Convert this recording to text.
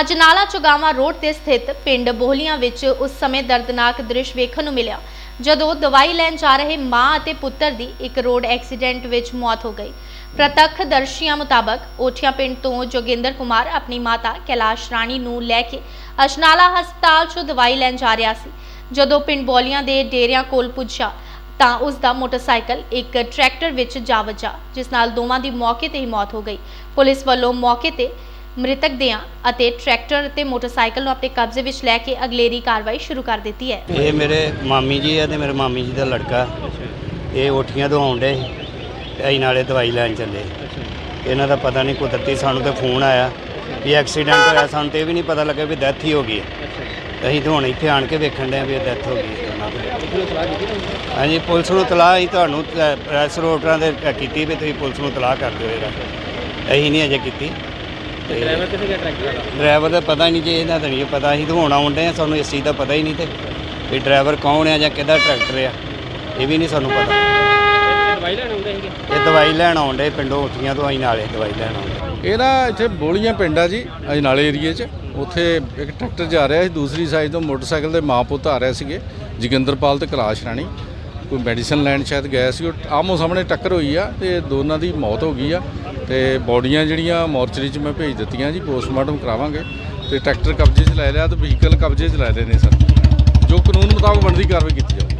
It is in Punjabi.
ਅਜਨਾਲਾ ਚੁਗਾਵਾ ਰੋਡ ਤੇ ਸਥਿਤ ਪਿੰਡ ਬੋਹਲੀਆਂ ਵਿੱਚ ਉਸ ਸਮੇਂ ਦਰਦਨਾਕ ਦ੍ਰਿਸ਼ ਵੇਖਣ ਨੂੰ ਮਿਲਿਆ, ਜਦੋਂ ਦਵਾਈ ਲੈਣ ਜਾ ਰਹੇ ਮਾਂ ਅਤੇ ਪੁੱਤਰ ਦੀ ਇੱਕ ਰੋਡ ਐਕਸੀਡੈਂਟ ਵਿੱਚ ਮੌਤ ਹੋ ਗਈ। ਪ੍ਰਤੱਖ ਦਰਸ਼ੀਆਂ ਮੁਤਾਬਕ ਓਠੀਆਂ ਪਿੰਡ ਤੋਂ ਜੋਗਿੰਦਰ ਕੁਮਾਰ ਆਪਣੀ ਮਾਤਾ ਕੈਲਾਸ਼ ਰਾਣੀ ਨੂੰ ਲੈ ਕੇ ਅਜਨਾਲਾ ਹਸਪਤਾਲ 'ਚੋਂ ਦਵਾਈ ਲੈਣ ਜਾ ਰਿਹਾ ਸੀ। ਜਦੋਂ ਪਿੰਡ ਬੋਲੀਆਂ ਦੇ ਡੇਰਿਆਂ ਕੋਲ ਪੁੱਜਾ ਤਾਂ ਉਸ ਦਾ ਮੋਟਰਸਾਈਕਲ ਇੱਕ ਟਰੈਕਟਰ ਵਿੱਚ ਜਾ ਵੱਜਾ, ਜਿਸ ਨਾਲ ਦੋਵਾਂ ਦੀ ਮੌਕੇ ਤੇ ਹੀ ਮੌਤ ਹੋ ਗਈ। ਪੁਲਿਸ ਵੱਲੋਂ ਮੌਕੇ ਤੇ ਮ੍ਰਿਤਕ ਦਿਆਂ ਅਤੇ ਟਰੈਕਟਰ ਅਤੇ ਮੋਟਰਸਾਈਕਲ ਨੂੰ ਆਪਣੇ ਕਬਜ਼ੇ ਵਿੱਚ ਲੈ ਕੇ ਅਗਲੇਰੀ ਕਾਰਵਾਈ ਸ਼ੁਰੂ ਕਰ ਦਿੱਤੀ ਹੈ। ਇਹ ਮੇਰੇ ਮਾਮੀ ਜੀ ਆ ਤੇ ਮੇਰੇ ਮਾਮੀ ਜੀ ਦਾ ਲੜਕਾ। ਇਹ ਓਠੀਆਂ ਤੋਂ ਆਉਂਦੇ ਤੇ ਅਸੀਂ ਨਾਲੇ ਦਵਾਈ ਲੈਣ ਚੱਲੇ। ਇਹਨਾਂ ਦਾ ਪਤਾ ਨਹੀਂ ਕੁਦਰਤੀ ਸਾਨੂੰ ਤੇ ਫੋਨ ਆਇਆ ਵੀ ਐਕਸੀਡੈਂਟ ਹੋਇਆ ਸਾਨੂੰ ਤੇ ਇਹ ਵੀ ਨਹੀਂ ਪਤਾ ਲੱਗਿਆ ਵੀ ਡੈਥ ਹੀ ਹੋ ਗਈ ਹੈ। ਅਸੀਂ ਤਾਂ ਹੁਣ ਇੱਥੇ ਆਣ ਕੇ ਵੇਖਣ ਡਏ ਵੀ ਇਹ ਡੈਥ ਹੋ ਗਈ ਹੈ ਉਹਨਾਂ ਦੀ ਹਾਂਜੀ ਪੁਲਿਸ ਨੂੰ ਤਲਾਹ ਅਸੀਂ ਤੁਹਾਨੂੰ ਅ, ਪ੍ਰੈਸ ਰੋਟਰਾਂ ਦੇ ਕੀਤੀ ਵੀ ਤੁਸੀਂ ਪੁਲਿਸ ਨੂੰ ਤਲਾਹ ਕਰ ਦਿਓ ਇਹਦਾ। ਅਸੀਂ ਨਹੀਂ ਅਜੇ ਕੀਤੀ। ਤੇ ਡਰਾਈਵਰ ਕਿੱਥੇ ਗਿਆ ਟਰੈਕਟਰ ਵਾਲਾ? ਡਰਾਈਵਰ ਦਾ ਪਤਾ ਨਹੀਂ ਜੀ ਇਹਨਾਂ ਦਾ ਨਹੀਂ ਪਤਾ। ਅਸੀਂ ਤਾਂ ਹੁਣ ਆਉਂਦੇ ਆ ਸਾਨੂੰ ਇਸ ਚੀਜ਼ ਦਾ ਪਤਾ ਹੀ ਨਹੀਂ ਤੇ ਵੀ ਡਰਾਈਵਰ ਕੌਣ ਆ ਜਾਂ ਕਿਹਦਾ ਟਰੈਕਟਰ ਆ ਇਹ ਵੀ ਨਹੀਂ ਸਾਨੂੰ ਪਤਾ। ਇਹ ਦਵਾਈ ਲੈਣ ਆਉਂਦੇ ਸੀਗੇ? ਇਹ ਦਵਾਈ ਲੈਣ ਆਉਂਦੇ ਪਿੰਡੋਂ ਉੱਠੀਆਂ ਤੋਂ ਅਸੀਂ ਨਾਲੇ ਦਵਾਈ ਲੈਣ ਆਉਂਦੇ ਇਹ ਨਾ ਇੱਥੇ ਬੋਲੀਆਂ ਪਿੰਡ ਆ ਜੀ ਅਜਨਾਲੇ ਏਰੀਏ 'ਚ। ਉੱਥੇ ਇੱਕ ਟਰੈਕਟਰ ਜਾ ਰਿਹਾ ਸੀ ਦੂਸਰੀ ਸਾਈਡ ਤੋਂ ਮੋਟਰਸਾਈਕਲ ਦੇ ਮਾਂ ਪੁੱਤ ਆ ਰਹੇ ਸੀਗੇ ਜੋਗਿੰਦਰਪਾਲ ਤੇ ਕੈਲਾਸ਼ ਰਾਣੀ। ਕੋਈ ਮੈਡੀਸਨ ਲੈਣ ਸ਼ਾਇਦ ਗਏ ਸੀ ਉਹ ਆਮੋ ਸਾਹਮਣੇ ਟੱਕਰ ਹੋਈ ਆ ਤੇ ਦੋਨਾਂ ਦੀ ਮੌਤ ਹੋ ਗਈ ਆ। ਤੇ ਬੋਡੀਆਂ ਜਿਹੜੀਆਂ ਮੋਰਚਰੀ 'ਚ ਮੈਂ ਭੇਜ ਦਿੱਤੀਆਂ ਜੀ, ਪੋਸਟਮਾਰਟਮ ਕਰਾਵਾਂਗੇ ਤੇ ਟਰੈਕਟਰ ਕਬਜ਼ੇ 'ਚ ਲੈ ਲਿਆ ਤੇ ਵਹੀਕਲ ਕਬਜ਼ੇ 'ਚ ਲੈ ਲਏ ਨੇ ਸਰ ਜੋ ਕਾਨੂੰਨ ਮੁਤਾਬਕ ਬਣਦੀ ਕਾਰਵਾਈ ਕੀਤੀ ਜਾਵੇ